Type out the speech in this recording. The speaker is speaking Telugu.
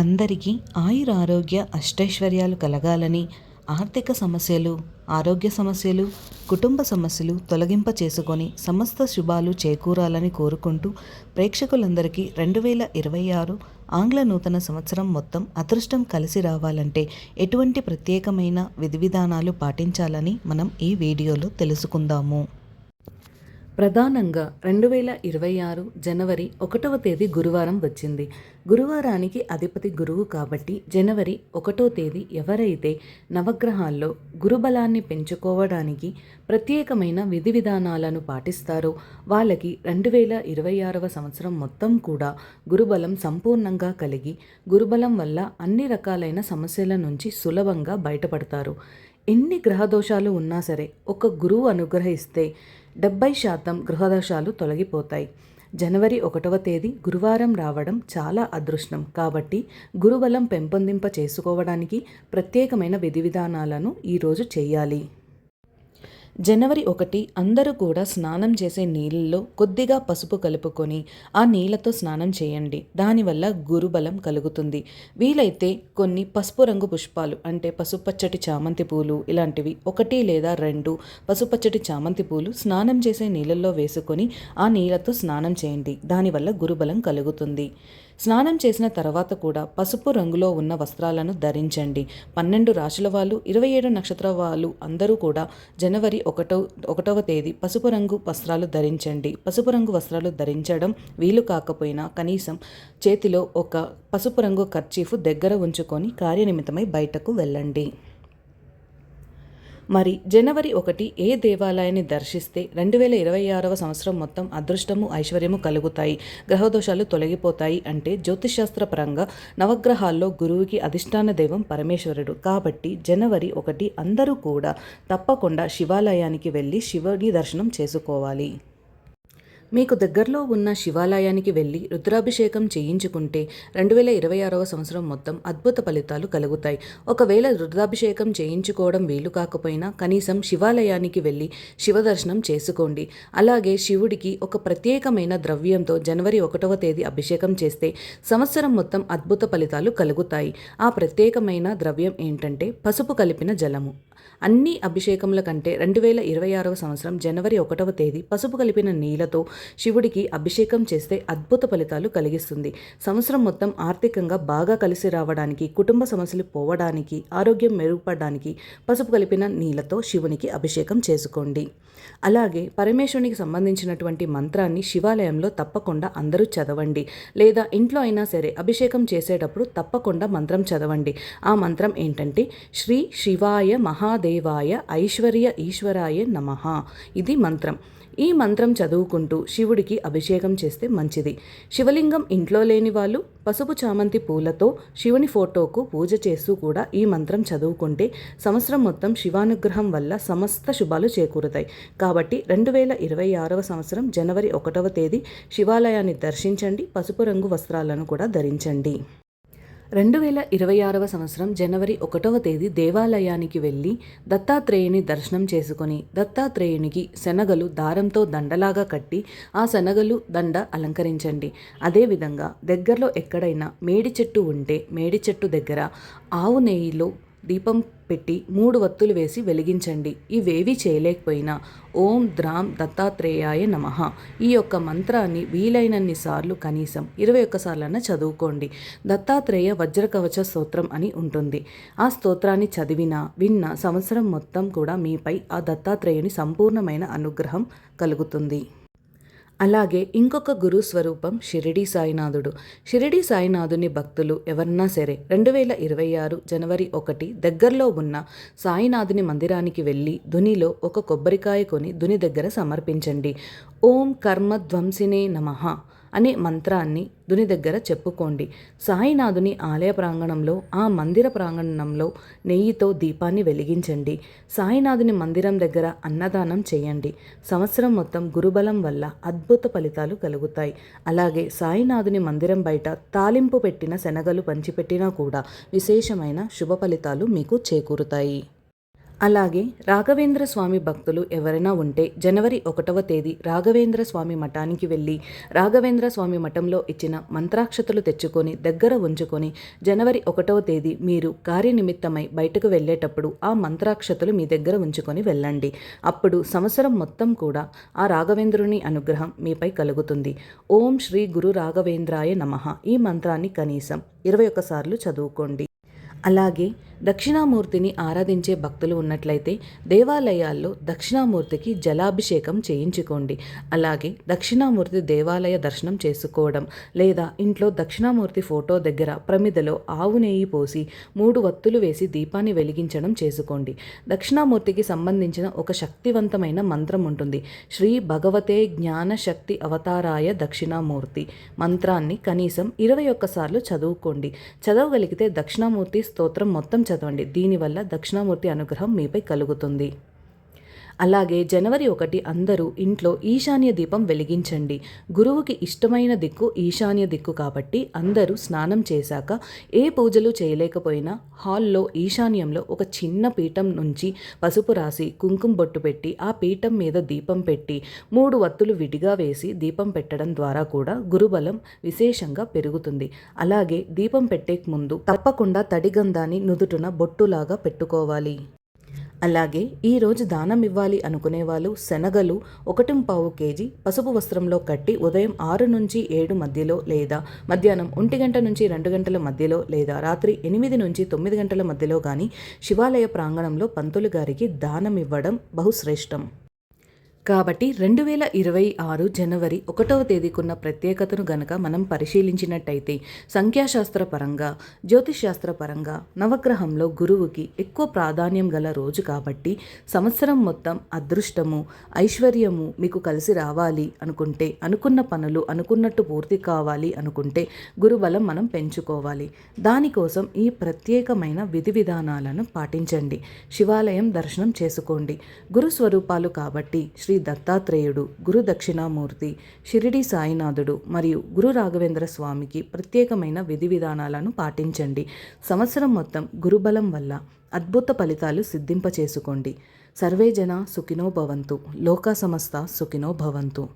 అందరికీ ఆయుర ఆరోగ్య అష్టైశ్వర్యాలు కలగాలని ఆర్థిక సమస్యలు ఆరోగ్య సమస్యలు కుటుంబ సమస్యలు తొలగింప చేసుకొని సమస్త శుభాలు చేకూరాలని కోరుకుంటూ ప్రేక్షకులందరికీ రెండు వేల ఇరవై ఆరు ఆంగ్ల నూతన సంవత్సరం మొత్తం అదృష్టం కలిసి రావాలంటే ఎటువంటి ప్రత్యేకమైన విధి విధానాలు పాటించాలని మనం ఈ వీడియోలో తెలుసుకుందాము. ప్రధానంగా రెండు వేల ఇరవై ఆరు జనవరి ఒకటవ తేదీ గురువారం వచ్చింది. గురువారానికి అధిపతి గురువు కాబట్టి జనవరి ఒకటో తేదీ ఎవరైతే నవగ్రహాల్లో గురుబలాన్ని పెంచుకోవడానికి ప్రత్యేకమైన విధి విధానాలను పాటిస్తారో వాళ్ళకి రెండు వేల ఇరవై ఆరవ సంవత్సరం మొత్తం కూడా గురుబలం సంపూర్ణంగా కలిగి గురుబలం వల్ల అన్ని రకాలైన సమస్యల నుంచి సులభంగా బయటపడతారు. ఎన్ని గ్రహదోషాలు ఉన్నా సరే ఒక గురువు అనుగ్రహిస్తే డెబ్బై శాతం గ్రహదోషాలు తొలగిపోతాయి. జనవరి ఒకటవ తేదీ గురువారం రావడం చాలా అదృష్టం. కాబట్టి గురుబలం పెంపొందింప చేసుకోవడానికి ప్రత్యేకమైన విధి విధానాలను ఈరోజు చేయాలి. జనవరి ఒకటి అందరూ కూడా స్నానం చేసే నీళ్ళల్లో కొద్దిగా పసుపు కలుపుకొని ఆ నీళ్ళతో స్నానం చేయండి. దానివల్ల గురుబలం కలుగుతుంది. వీలైతే కొన్ని పసుపు రంగు పుష్పాలు అంటే పసుపచ్చటి చామంతి పూలు ఇలాంటివి ఒకటి లేదా రెండు పసుపచ్చటి చామంతి పూలు స్నానం చేసే నీళ్ళల్లో వేసుకొని ఆ నీళ్ళతో స్నానం చేయండి. దానివల్ల గురుబలం కలుగుతుంది. స్నానం చేసిన తర్వాత కూడా పసుపు రంగులో ఉన్న వస్త్రాలను ధరించండి. పన్నెండు రాశుల వాళ్ళు ఇరవై ఏడు నక్షత్ర వాళ్ళు అందరూ కూడా జనవరి ఒకటో ఒకటవ తేదీ పసుపు రంగు వస్త్రాలు ధరించండి. పసుపు రంగు వస్త్రాలు ధరించడం వీలు కాకపోయినా కనీసం చేతిలో ఒక పసుపు రంగు కర్చీఫ్ దగ్గర ఉంచుకొని కార్యనిమిత్తమై బయటకు వెళ్ళండి. మరి జనవరి ఒకటి ఏ దేవాలయాన్ని దర్శిస్తే రెండు వేల ఇరవై ఆరవ సంవత్సరం మొత్తం అదృష్టము ఐశ్వర్యము కలుగుతాయి. గ్రహదోషాలు తొలగిపోతాయి అంటే జ్యోతిషాస్త్ర పరంగా నవగ్రహాల్లో గురువుకి అధిష్టాన దైవం పరమేశ్వరుడు. కాబట్టి జనవరి ఒకటి అందరూ కూడా తప్పకుండా శివాలయానికి వెళ్ళి శివుడి దర్శనం చేసుకోవాలి. మీకు దగ్గరలో ఉన్న శివాలయానికి వెళ్ళి రుద్రాభిషేకం చేయించుకుంటే రెండు వేల ఇరవై ఆరవ సంవత్సరం మొత్తం అద్భుత ఫలితాలు కలుగుతాయి. ఒకవేళ రుద్రాభిషేకం చేయించుకోవడం వీలు కాకపోయినా కనీసం శివాలయానికి వెళ్ళి శివ దర్శనం చేసుకోండి. అలాగే శివుడికి ఒక ప్రత్యేకమైన ద్రవ్యంతో జనవరి ఒకటవ తేదీ అభిషేకం చేస్తే సంవత్సరం మొత్తం అద్భుత ఫలితాలు కలుగుతాయి. ఆ ప్రత్యేకమైన ద్రవ్యం ఏంటంటే పసుపు కలిపిన జలము. అన్ని అభిషేకముల కంటే రెండు వేల ఇరవై ఆరవ సంవత్సరం జనవరి ఒకటవ తేదీ పసుపు కలిపిన నీళ్ళతో శివుడికి అభిషేకం చేస్తే అద్భుత ఫలితాలు కలిగిస్తుంది. సంవత్సరం మొత్తం ఆర్థికంగా బాగా కలిసి రావడానికి కుటుంబ సమస్యలు పోవడానికి ఆరోగ్యం మెరుగుపడడానికి పసుపు కలిపిన నీళ్ళతో శివునికి అభిషేకం చేసుకోండి. అలాగే పరమేశ్వరునికి సంబంధించినటువంటి మంత్రాన్ని శివాలయంలో తప్పకుండా అందరూ చదవండి. లేదా ఇంట్లో అయినా సరే అభిషేకం చేసేటప్పుడు తప్పకుండా మంత్రం చదవండి. ఆ మంత్రం ఏంటంటే శ్రీ శివాయ మహాదేవాయ ఐశ్వర్య ఈశ్వరాయ నమ. ఇది మంత్రం. ఈ మంత్రం చదువుకుంటూ శివుడికి అభిషేకం చేస్తే మంచిది. శివలింగం ఇంట్లో లేని వాళ్ళు పసుపు చామంతి పూలతో శివుని ఫోటోకు పూజ చేస్తూ కూడా ఈ మంత్రం చదువుకుంటే సంవత్సరం మొత్తం శివానుగ్రహం వల్ల సమస్త శుభాలు చేకూరుతాయి. కాబట్టి రెండు వేల ఇరవై ఆరవ సంవత్సరం జనవరి ఒకటవ తేదీ శివాలయాన్ని దర్శించండి. పసుపు రంగు వస్త్రాలను కూడా ధరించండి. రెండు వేల ఇరవై ఆరవ సంవత్సరం జనవరి ఒకటవ తేదీ దేవాలయానికి వెళ్ళి దత్తాత్రేయుని దర్శనం చేసుకొని దత్తాత్రేయునికి శనగలు దారంతో దండలాగా కట్టి ఆ శనగలు దండ అలంకరించండి. అదేవిధంగా దగ్గరలో ఎక్కడైనా మేడి చెట్టు ఉంటే మేడి చెట్టు దగ్గర ఆవు నెయ్యిలో దీపం పెట్టి మూడు వత్తులు వేసి వెలిగించండి. ఇవేవి చేయలేకపోయినా. ఓం ద్రాం దత్తాత్రేయాయ నమ. ఈ యొక్క మంత్రాన్ని వీలైనన్ని సార్లు కనీసం ఇరవై ఒక్కసార్లన్నా చదువుకోండి. దత్తాత్రేయ వజ్రకవచ స్తోత్రం అని ఉంటుంది. ఆ స్తోత్రాన్ని చదివిన విన్న సంవత్సరం మొత్తం కూడా మీపై ఆ దత్తాత్రేయుని సంపూర్ణమైన అనుగ్రహం కలుగుతుంది. అలాగే ఇంకొక గురు స్వరూపం షిరిడి సాయినాథుడు. షిరిడి సాయినాథుని భక్తులు ఎవరన్నా సరే రెండు వేల ఇరవై ఆరు జనవరి ఒకటి దగ్గరలో ఉన్న సాయినాథుని మందిరానికి వెళ్ళి ధునిలో ఒక కొబ్బరికాయ కొని ధుని దగ్గర సమర్పించండి. ఓం కర్మధ్వంసినే నమః. అనే మంత్రాన్ని దుని దగ్గర చెప్పుకోండి. సాయినాథుని ఆలయ ప్రాంగణంలో ఆ మందిర ప్రాంగణంలో నెయ్యితో దీపాన్ని వెలిగించండి. సాయినాథుని మందిరం దగ్గర అన్నదానం చేయండి. సంవత్సరం మొత్తం గురుబలం వల్ల అద్భుత ఫలితాలు కలుగుతాయి. అలాగే సాయినాథుని మందిరం బయట తాలింపు పెట్టిన శనగలు పంచిపెట్టినా కూడా విశేషమైన శుభ ఫలితాలు మీకు చేకూరుతాయి. అలాగే రాఘవేంద్ర స్వామి భక్తులు ఎవరైనా ఉంటే జనవరి ఒకటవ తేదీ రాఘవేంద్ర స్వామి మఠానికి వెళ్ళి రాఘవేంద్ర స్వామి మఠంలో ఇచ్చిన మంత్రాక్షతలు తెచ్చుకొని దగ్గర ఉంచుకొని జనవరి ఒకటవ తేదీ మీరు కార్యనిమిత్తమై బయటకు వెళ్ళేటప్పుడు ఆ మంత్రాక్షతలు మీ దగ్గర ఉంచుకొని వెళ్ళండి. అప్పుడు సంవత్సరం మొత్తం కూడా ఆ రాఘవేంద్రుని అనుగ్రహం మీపై కలుగుతుంది. ఓం శ్రీ గురు రాఘవేంద్రాయ నమః. ఈ మంత్రాన్ని కనీసం ఇరవై ఒక్కసార్లు చదువుకోండి. అలాగే దక్షిణామూర్తిని ఆరాధించే భక్తులు ఉన్నట్లయితే దేవాలయాల్లో దక్షిణామూర్తికి జలాభిషేకం చేయించుకోండి. అలాగే దక్షిణామూర్తి దేవాలయ దర్శనం చేసుకోవడం లేదా ఇంట్లో దక్షిణామూర్తి ఫోటో దగ్గర ప్రమిదలో ఆవు నెయ్యి పోసి మూడు వత్తులు వేసి దీపాన్ని వెలిగించడం చేసుకోండి. దక్షిణామూర్తికి సంబంధించిన ఒక శక్తివంతమైన మంత్రం ఉంటుంది. శ్రీ భగవతే జ్ఞాన శక్తి అవతారాయ దక్షిణామూర్తి. మంత్రాన్ని కనీసం ఇరవై ఒక్కసార్లు చదువుకోండి. చదవగలిగితే దక్షిణామూర్తి స్తోత్రం మొత్తం చదవండి. దీనివల్ల దక్షిణామూర్తి అనుగ్రహం మీపై కలుగుతుంది. అలాగే జనవరి ఒకటి అందరూ ఇంట్లో ఈశాన్య దీపం వెలిగించండి. గురువుకి ఇష్టమైన దిక్కు ఈశాన్య దిక్కు కాబట్టి అందరూ స్నానం చేశాక ఏ పూజలు చేయలేకపోయినా హాల్లో ఈశాన్యంలో ఒక చిన్న పీఠం నుంచి పసుపు రాసి కుంకుమ బొట్టు పెట్టి ఆ పీఠం మీద దీపం పెట్టి మూడు వత్తులు విడిగా వేసి దీపం పెట్టడం ద్వారా కూడా గురుబలం విశేషంగా పెరుగుతుంది. అలాగే దీపం పెట్టే ముందు తప్పకుండా తడిగంధాన్ని నుదుటున బొట్టులాగా పెట్టుకోవాలి. అలాగే ఈరోజు దానం ఇవ్వాలి అనుకునే వాళ్ళు శనగలు ఒకటి పావు కేజీ పసుపు వస్త్రంలో కట్టి ఉదయం ఆరు నుంచి ఏడు మధ్యలో లేదా మధ్యాహ్నం ఒంటి గంట నుంచి రెండు గంటల మధ్యలో లేదా రాత్రి ఎనిమిది నుంచి తొమ్మిది గంటల మధ్యలో కానీ శివాలయ ప్రాంగణంలో పంతులు గారికి దానం ఇవ్వడం బహుశ్రేష్టం. కాబట్టి రెండు వేల ఇరవై ఆరు జనవరి ఒకటవ తేదీకున్న ప్రత్యేకతను గనక మనం పరిశీలించినట్టయితే సంఖ్యాశాస్త్ర పరంగా జ్యోతిష్ పరంగా నవగ్రహంలో గురువుకి ఎక్కువ ప్రాధాన్యం గల రోజు కాబట్టి సంవత్సరం మొత్తం అదృష్టము ఐశ్వర్యము మీకు కలిసి రావాలి అనుకుంటే అనుకున్న పనులు అనుకున్నట్టు పూర్తి కావాలి అనుకుంటే గురుబలం మనం పెంచుకోవాలి. దానికోసం ఈ ప్రత్యేకమైన విధి విధానాలను పాటించండి. శివాలయం దర్శనం చేసుకోండి. గురు స్వరూపాలు కాబట్టి శ్రీ శ్రీ దత్తాత్రేయుడు గురు దక్షిణామూర్తి షిరిడి సాయినాథుడు మరియు గురు రాఘవేంద్ర స్వామికి ప్రత్యేకమైన విధి విధానాలను పాటించండి. సంవత్సరం మొత్తం గురుబలం వల్ల అద్భుత ఫలితాలు సిద్ధింపచేసుకోండి. సర్వే జన సుఖినో భవంతు. లోకా సమస్త సుఖినో భవంతు.